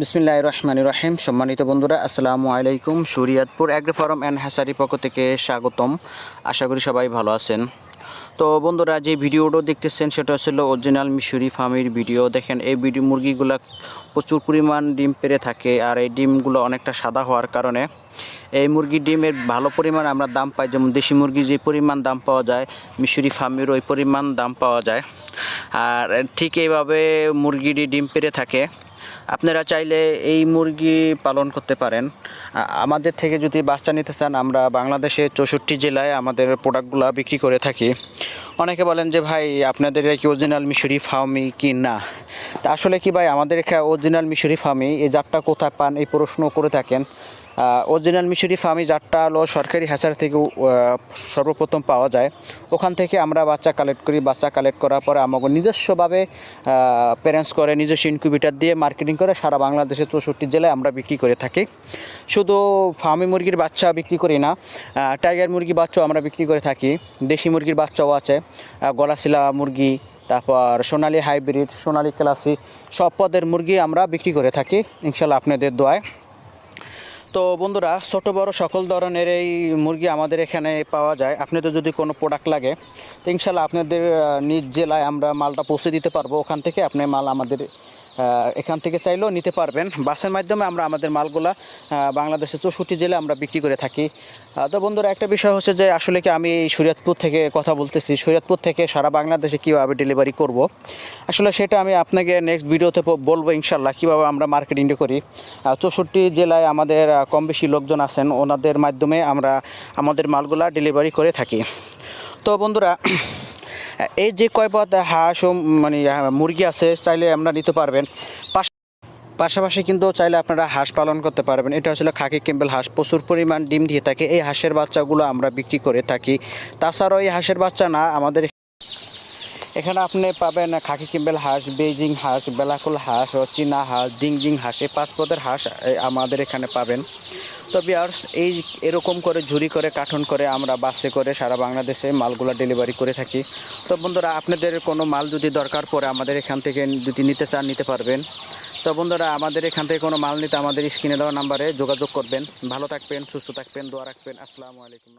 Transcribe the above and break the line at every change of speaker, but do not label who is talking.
বিসমিল্লাহ রহমান রহিম। সম্মানিত বন্ধুরা, আসসালামু আলাইকুম। Shariatpur agri farm and hatchery পক্ষ থেকে স্বাগতম। আশা করি সবাই ভালো আছেন। তো বন্ধুরা, যে ভিডিওটা দেখতেছেন, সেটা হচ্ছিল অরিজিনাল মিশরি ফার্মের ভিডিও দেখেন, এই ভিডিও মুরগিগুলো প্রচুর পরিমাণ ডিম পেড়ে থাকে আর এই ডিমগুলো অনেকটা সাদা হওয়ার কারণে এই মুরগির ডিমের ভালো পরিমাণ আমরা দাম পাই। যেমন দেশি মুরগি যে পরিমাণ দাম পাওয়া যায় মিশরি ফার্মের ওই পরিমাণ দাম পাওয়া যায়। আর ঠিক এইভাবে মুরগিটি ডিম পেড়ে থাকে। আপনারা চাইলে এই মুরগি পালন করতে পারেন। আমাদের থেকে যদি বাচ্চা নিতে চান, আমরা বাংলাদেশে চৌষট্টি জেলায় আমাদের প্রোডাক্টগুলো বিক্রি করে থাকি। অনেকে বলেন যে, ভাই, আপনাদের কি অরিজিনাল মিশরি ফার্মি কি না? তা আসলে কি ভাই, আমাদের এখানে অরিজিনাল মিশরি ফার্মি এই জাতটা কোথায় পান, এই প্রশ্ন করে থাকেন। অরিজিনাল মিশরি ফার্মি জাতটা হলো সরকারি হ্যাচার থেকে সর্বপ্রথম পাওয়া যায়। ওখান থেকে আমরা বাচ্চা কালেক্ট করি। বাচ্চা কালেক্ট করার পরে আমাকে নিজস্বভাবে প্যারেন্টস করে, নিজস্ব ইনকিউবেটার দিয়ে মার্কেটিং করে সারা বাংলাদেশের চৌষট্টি জেলায় আমরা বিক্রি করে থাকি। শুধু ফার্মি মুরগির বাচ্চা বিক্রি করি না টাইগার মুরগি বাচ্চাও আমরা বিক্রি করে থাকি। দেশি মুরগির বাচ্চাও আছে গলাশিলা মুরগি, তারপর সোনালি হাইব্রিড সোনালি ক্লাসি সব পদের মুরগি আমরা বিক্রি করে থাকি। ইনশাল্লাহ আপনাদের দোয়ায়। তো বন্ধুরা, ছোট বড় সকল ধরনের এই মুরগি আমাদের এখানে পাওয়া যায়। আপনাদের যদি কোনো প্রোডাক্ট লাগে, তো ইনশাল্লাহ আপনাদের নিজ জেলায় আমরা মালটা পৌঁছে দিতে পারব। ওখান থেকে আপনি মাল আমাদের এখান থেকে চাইলেও নিতে পারবেন। বাসের মাধ্যমে আমরা আমাদের মালগুলা বাংলাদেশের চৌষট্টি জেলায় আমরা বিক্রি করে থাকি। তো বন্ধুরা, একটা বিষয় হচ্ছে যে, আসলে কি আমি এই শরীয়তপুর থেকে কথা বলতেছি। শরীয়তপুর থেকে সারা বাংলাদেশে কীভাবে ডেলিভারি করব? আসলে সেটা আমি আপনাকে নেক্সট ভিডিওতে বলব ইনশাল্লাহ কীভাবে আমরা মার্কেটিংটা করি। চৌষট্টি জেলায় আমাদের কম বেশি লোকজন আছেন, ওনাদের মাধ্যমে আমরা আমাদের মালগুলা ডেলিভারি করে থাকি। তো বন্ধুরা এই যে কয় পদ, হাঁস ও মানে মুরগি আছে, চাইলে আমরা নিতে পারবেন। পাশ- পাশাপাশি কিন্তু চাইলে আপনারা হাঁস পালন করতে পারবেন। এটা হচ্ছে খাকি কেম্বেল হাঁস। প্রচুর পরিমাণ ডিম দিয়ে থাকে। এই হাঁসের বাচ্চাগুলো আমরা বিক্রি করে থাকি। তাছাড়াও এই হাঁসের বাচ্চা না, আমাদের এখানে আপনি পাবেন খাকি কিম্বেল হাঁস বেজিং হাঁস, বেলাকুল হাঁস ও চীনা হাঁস ডিংজিং হাঁস। এই পাঁচ পদের হাঁস আমাদের এখানে পাবেন। তো বিয়ার্স এই এরকম করে ঝুরি করে কাঠন করে, আমরা বাসে করে সারা বাংলাদেশে মালগুলো ডেলিভারি করে থাকি। তো বন্ধুরা, আপনাদের কোনো মাল যদি দরকার পড়ে, আমাদের এখান থেকে যদি নিতে চান, নিতে পারবেন। তো বন্ধুরা, আমাদের এখান থেকে কোনো মাল নিতে আমাদের স্ক্রিনে দেওয়া নাম্বারে যোগাযোগ করবেন। ভালো থাকবেন, সুস্থ থাকবেন, দোয়া রাখবেন। আসসালামু আলাইকুম।